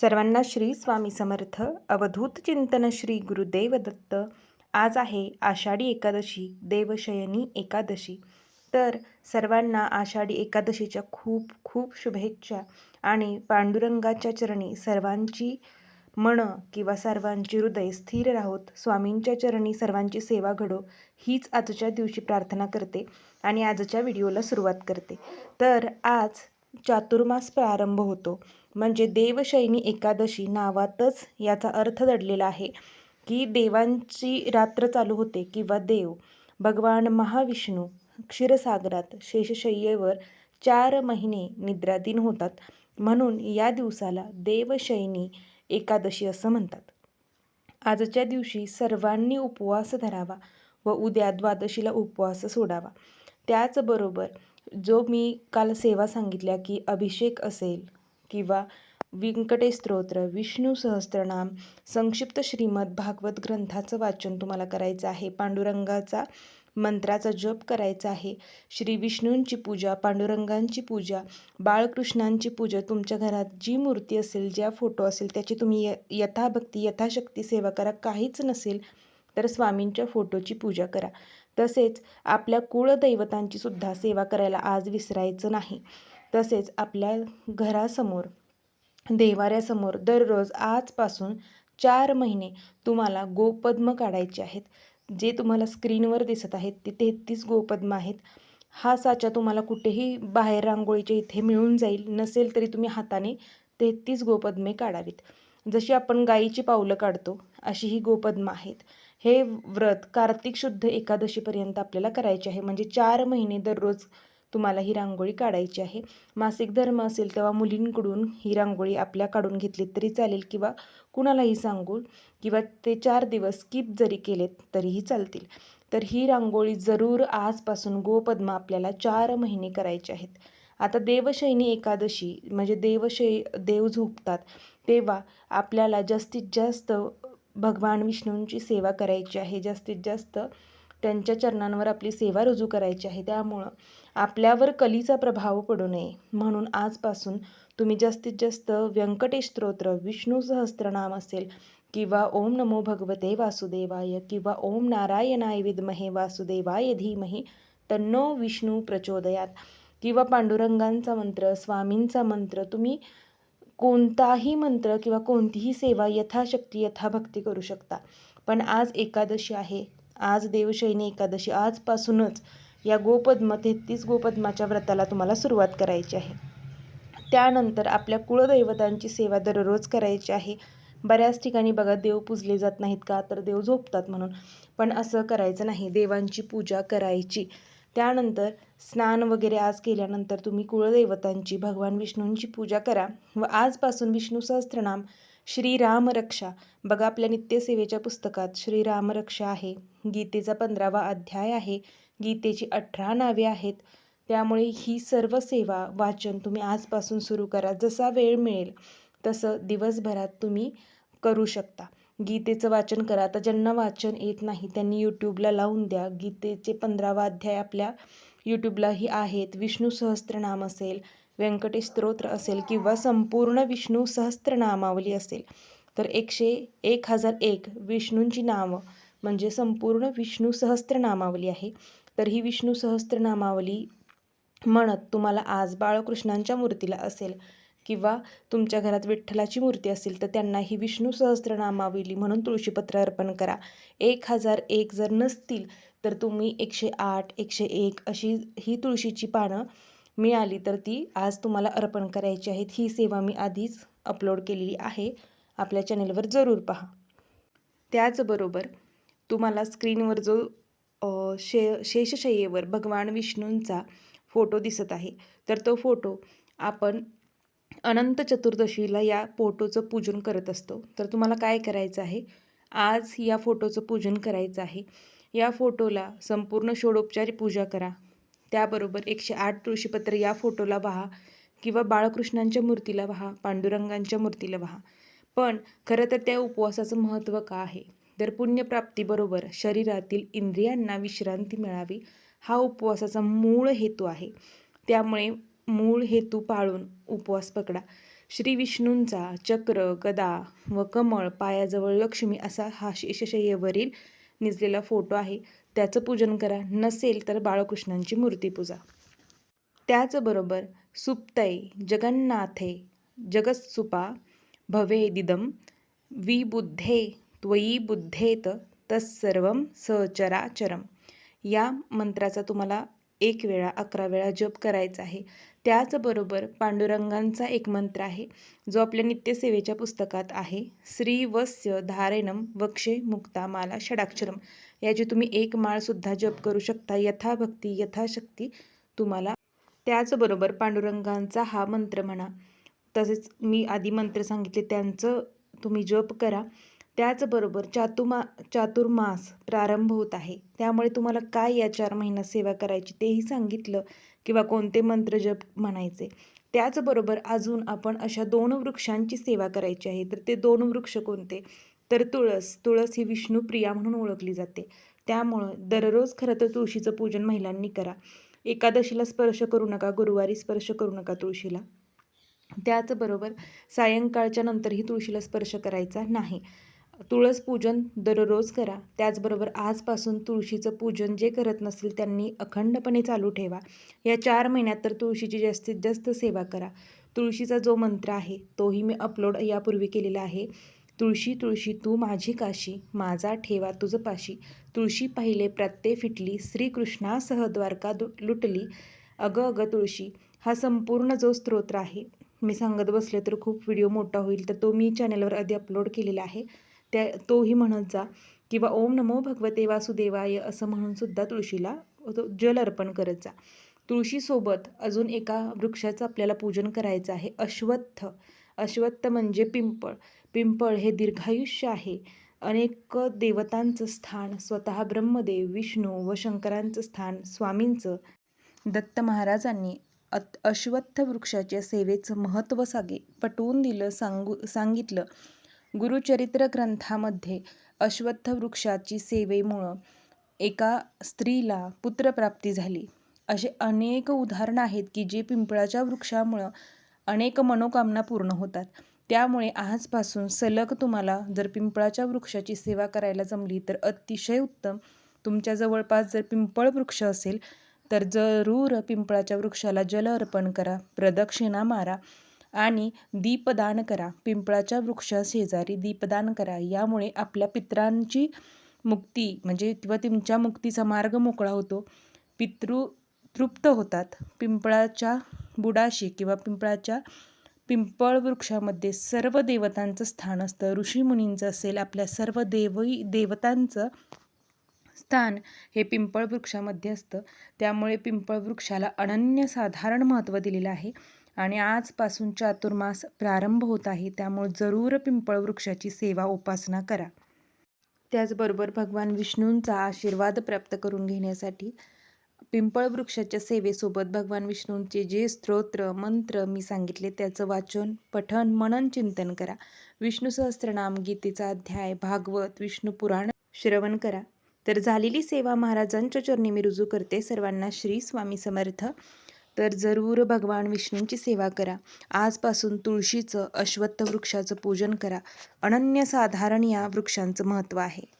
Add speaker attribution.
Speaker 1: सर्वांना श्री स्वामी समर्थ. अवधूत चिंतन श्री गुरुदेव दत्त आज आहे आषाढी एकादशी देवशयनी एकादशी. तर सर्वांना आषाढी एकादशीच्या खूप खूप शुभेच्छा आणि पांडुरंगाच्या चरणी सर्वांची मन किंवा सर्वांची हृदय स्थिर राहोत. स्वामींच्या चरणी सर्वांची सेवा घडो हीच आजच्या दिवशी प्रार्थना करते आणि आजच्या व्हिडिओला सुरुवात करते. तर आज चातुर्मास प्रारंभ होतो. म्हणजे देवशैनी एकादशी नावातच याचा अर्थ दडलेला आहे की देवांची रात्र चालू होते किंवा देव भगवान महाविष्णू क्षीरसागरात शेषशय्येवर चार महिने निद्राधीन होतात. म्हणून या दिवसाला देवशैनी एकादशी असं म्हणतात. आजच्या दिवशी सर्वांनी उपवास धरावा व उद्या द्वादशीला उपवास सोडावा. त्याचबरोबर जो मी काल सेवा सांगितल्या की अभिषेक असेल किंवा व्यंकटेश स्तोत्र विष्णू सहस्त्रनाम संक्षिप्त श्रीमद भागवत ग्रंथाचं वाचन तुम्हाला करायचं आहे. पांडुरंगाचा मंत्राचा जप करायचा आहे. श्री विष्णूंची पूजा पांडुरंगांची पूजा बाळकृष्णांची पूजा तुमच्या घरात जी मूर्ती असेल ज्या फोटो असेल त्याची तुम्ही य यथाभक्ती यथाशक्ती सेवा करा. काहीच नसेल तर स्वामींच्या फोटोची पूजा करा. तसेच आपल्या कुळदैवतांची सुद्धा सेवा करायला आज विसरायचं नाही. तसेच आपल्या घरासमोर देवाऱ्यासमोर दररोज आजपासून चार महिने तुम्हाला गोपद्म काढायचे आहेत. जे तुम्हाला स्क्रीनवर दिसत आहेत ते तेहतीस गोपद्म आहेत. हा साचा तुम्हाला कुठेही बाहेर रांगोळीच्या इथे मिळून जाईल नसेल तरी तुम्ही हाताने तेहतीस गोपद्मे काढावीत. जशी आपण गाईची पावलं काढतो अशी ही गोपद्म आहेत. हे व्रत कार्तिक शुद्ध एकादशीपर्यंत आपल्याला करायचे आहे. म्हणजे चार महिने दररोज तुम्हाला ही रांगोळी काढायची आहे. मासिक धर्म असेल तेव्हा मुलींकडून ही रांगोळी आपल्या काढून घेतली तरी चालेल किंवा कुणालाही सांगून किंवा ते चार दिवस स्किप जरी केलेत तरीही चालतील. तर ही रांगोळी जरूर आजपासून गोपद्मा आपल्याला चार महिने करायचे आहेत. आता देवशयनी एकादशी म्हणजे देवशय देव झोपतात. तेव्हा आपल्याला जास्तीत जास्त भगवान विष्णूंची सेवा करायची आहे. जास्तीत जास्त त्यांच्या चरणांवर आपली सेवा रुजू करायची आहे. त्यामुळं आपल्यावर कलीचा प्रभाव पडू नये. म्हणून आजपासून तुम्ही जास्तीत जास्त व्यंकटेश स्तोत्र विष्णू सहस्त्रनाम असेल किंवा ओम नमो भगवते वासुदेवाय किंवा ओम नारायणाय विद्महे वासुदेवाय धीमही तन्नो विष्णू प्रचोदयात. किंवा पांडुरंगांचा मंत्र स्वामींचा मंत्र तुम्ही कोणताही मंत्र किंवा कोणतीही सेवा यथाशक्ती यथाभक्ती करू शकता. पण आज एकादशी आहे. आज देवशयनी एकादशी. आजपासूनच या गोपद्म तेहतीस गोपद्माच्या व्रताला तुम्हाला सुरुवात करायची आहे. त्यानंतर आपल्या कुळदैवतांची सेवा दररोज करायची आहे. बऱ्याच ठिकाणी बघा देव पूजले जात नाहीत का? तर देव झोपतात म्हणून. पण असं करायचं नाही. देवांची पूजा करायची. त्यानंतर स्नान वगैरे आज केल्यानंतर तुम्ही कुळदैवतांची भगवान विष्णूंची पूजा करा. व आजपासून विष्णू सहस्त्रनाम श्रीरामरक्षा बघा आपल्या नित्यसेवेच्या पुस्तकात श्रीरामरक्षा आहे. गीतेचा पंधरावा अध्याय आहे. गीतेची अठरा नावे आहेत. त्यामुळे ही सर्व सेवा वाचन तुम्ही आजपासून सुरू करा. जसा वेळ मिळेल तसं दिवसभरात तुम्ही करू शकता. गीतेचं वाचन करा. आता ज्यांना वाचन येत नाही त्यांनी यूट्यूबला लावून द्या. गीतेचे पंधरावा अध्याय आपल्या यूट्यूबलाही आहेत. विष्णू सहस्त्रनाम असेल व्यंकटेश स्तोत्र असेल किंवा संपूर्ण विष्णू सहस्त्रनामावली असेल तर एकशे एक हजार एक विष्णूंची नावं म्हणजे संपूर्ण विष्णू सहस्त्रनामावली आहे. तर ही विष्णू सहस्त्रनामावली म्हणत तुम्हाला आज बाळकृष्णांच्या मूर्तीला असेल किंवा तुमच्या घरात विठ्ठलाची मूर्ती असेल तर त्यांना ही विष्णू सहस्त्रनामावली म्हणून तुळशीपत्र अर्पण करा. एक हजार एक जर नसतील तर तुम्ही एकशे आठ एकशे एक अशी ही तुळशीची पानं मिळाली तर ती आज तुम्हाला अर्पण करायची आहेत ही सेवा मी आधीच अपलोड केलेली आहे. आपल्या चॅनेलवर जरूर पहा. त्याचबरोबर तुम्हाला स्क्रीनवर जो शे शेषशय्येवर भगवान विष्णूंचा फोटो दिसत आहे. तर तो फोटो आपण अनंत चतुर्दशीला या फोटोचं पूजन करत असतो. तर तुम्हाला काय करायचं आहे? आज या फोटोचं पूजन करायचं आहे. या फोटोला संपूर्ण षोडोपचारी पूजा करा. त्याबरोबर एकशे आठ तुळशीपत्र या फोटोला वाहा किंवा बाळकृष्णांच्या मूर्तीला वाहा पांडुरंगांच्या मूर्तीला वाहा पण खरं तर त्या उपवासाचं महत्त्व का आहे? तर पुण्यप्राप्तीबरोबर शरीरातील इंद्रियांना विश्रांती मिळावी हा उपवासाचा मूळ हेतू आहे. त्यामुळे मूळ हेतू पाळून उपवास पकडा. श्री विष्णूंचा चक्र गदा व कमळ पायाजवळ लक्ष्मी असा हा शेषशय्येवरील निजलेला फोटो आहे. त्याचं पूजन करा. नसेल तर बाळकृष्णांची मूर्तीपूजा त्याचबरोबर सुप्तय जगन्नाथे जगत्सुपा भवेदिदं विबुद्धे त्वयी बुद्धेत तत्सर्वं सचराचरम या मंत्राचा तुम्हाला एक वेळा अकरा वेळा जप करायचा आहे. त्याचबरोबर पांडुरंगांचा एक मंत्र आहे जो आपल्या नित्यसेवेच्या पुस्तकात आहे. श्री वस्य धारेणम वक्षे मुक्ता माला षडाक्षरम याची तुम्ही एक माळसुद्धा जप करू शकता. यथाभक्ती यथाशक्ती तुम्हाला. त्याचबरोबर पांडुरंगांचा हा मंत्र म्हणा. तसेच मी आधी मंत्र सांगितले त्यांचं तुम्ही जप करा. त्याचबरोबर चातुमा चातुर्मास प्रारंभ होत आहे. त्यामुळे तुम्हाला काय या चार महिन्यात सेवा करायची तेही सांगितलं किंवा कोणते मंत्र जप म्हणायचे. त्याचबरोबर अजून आपण अशा दोन वृक्षांची सेवा करायची आहे. तर ते दोन वृक्ष कोणते? तर तुळस. तुळस ही विष्णुप्रिया म्हणून ओळखली जाते. त्यामुळं दररोज खरं तर तुळशीचं पूजन महिलांनी करा. एकादशीला स्पर्श करू नका. गुरुवारी स्पर्श करू नका तुळशीला. त्याचबरोबर सायंकाळच्या नंतरही तुळशीला स्पर्श करायचा नाही. तुळस पूजन दररोज करा. त्याचबरोबर आजपासून तुळशीचं पूजन जे करत नसतील त्यांनी अखंडपणे चालू ठेवा. या चार महिन्यात तर तुळशीची जास्तीत जास्त सेवा करा. तुळशीचा जो मंत्र आहे तोही मी अपलोड यापूर्वी केलेला आहे. तुळशी तुळशी तू माझी काशी माझा ठेवा तुझ पाशी. तुळशी पाहिले प्रत्ये फिटली श्रीकृष्णासह द्वारका लुटली. अगं अगं तुळशी हा संपूर्ण जो स्तोत्र आहे. मी सांगत बसले तर खूप व्हिडिओ मोठा होईल तर तो मी चॅनलवर आधी अपलोड केलेला आहे. त्या तोही म्हणत जा किंवा ओम नमो भगवते वासुदेवाय असं म्हणूनसुद्धा तुळशीला जल अर्पण करत जा. तुळशीसोबत अजून एका वृक्षाचं आपल्याला पूजन करायचं आहे अश्वत्थ. अश्वत्थ म्हणजे पिंपळ. पिंपळ हे दीर्घायुष्य आहे. अनेक देवतांचं स्थान स्वतः ब्रह्मदेव विष्णू व शंकरांचं स्थान स्वामींचं दत्त महाराजांनी अत अश्वत्थ वृक्षाच्या सेवेचं महत्त्व सागे पटवून दिलं सांगू सांगितलं. गुरुचरित्र ग्रंथामध्ये अश्वत्थ वृक्षाची सेवेमुळं एका स्त्रीला पुत्रप्राप्ती झाली. असे अनेक उदाहरणं आहेत की जे पिंपळाच्या वृक्षामुळं अनेक मनोकामना पूर्ण होतात. त्यामुळे आजपासून सलग तुम्हाला जर पिंपळाच्या वृक्षाची सेवा करायला जमली तर अतिशय उत्तम. तुमच्या जवळपास जर पिंपळ वृक्ष असेल तर जरूर पिंपळाच्या वृक्षाला जल अर्पण करा प्रदक्षिणा मारा आणि दीपदान करा. पिंपळाच्या वृक्षाशेजारी दीपदान करा. यामुळे आपल्या पित्रांची मुक्ती म्हणजे किंवा तुमच्या मुक्तीचा मार्ग मोकळा होतो. पितृ तृप्त होतात. पिंपळाच्या बुडाशी किंवा पिंपळाच्या पिंपळ वृक्षामध्ये सर्व देवतांचं स्थान असतं. ऋषीमुनींचं असेल आपल्या सर्व देवई देवतांचं स्थान हे पिंपळ वृक्षामध्ये असतं. त्यामुळे पिंपळ वृक्षाला अनन्यसाधारण महत्त्व दिलेलं आहे. आणि आजपासून चातुर्मास प्रारंभ होत आहे त्यामुळे जरूर पिंपळ वृक्षाची सेवा उपासना करा. त्याचबरोबर भगवान विष्णूंचा आशीर्वाद प्राप्त करून घेण्यासाठी पिंपळ वृक्षाच्या सेवेसोबत भगवान विष्णूंचे जे स्तोत्र मंत्र मी सांगितले त्याचं वाचन पठन मनन चिंतन करा. विष्णू सहस्त्रनाम गीतेचा अध्याय भागवत विष्णू पुराण श्रवण करा. तर झालेली सेवा महाराजांच्या चरणी मी रुजू करते. सर्वांना श्री स्वामी समर्थ. तर जरूर भगवान विष्णूंची सेवा करा. आजपासून तुळशीचं अश्वत्थ वृक्षाचं पूजन करा. अनन्यसाधारण या वृक्षांचं महत्त्व आहे.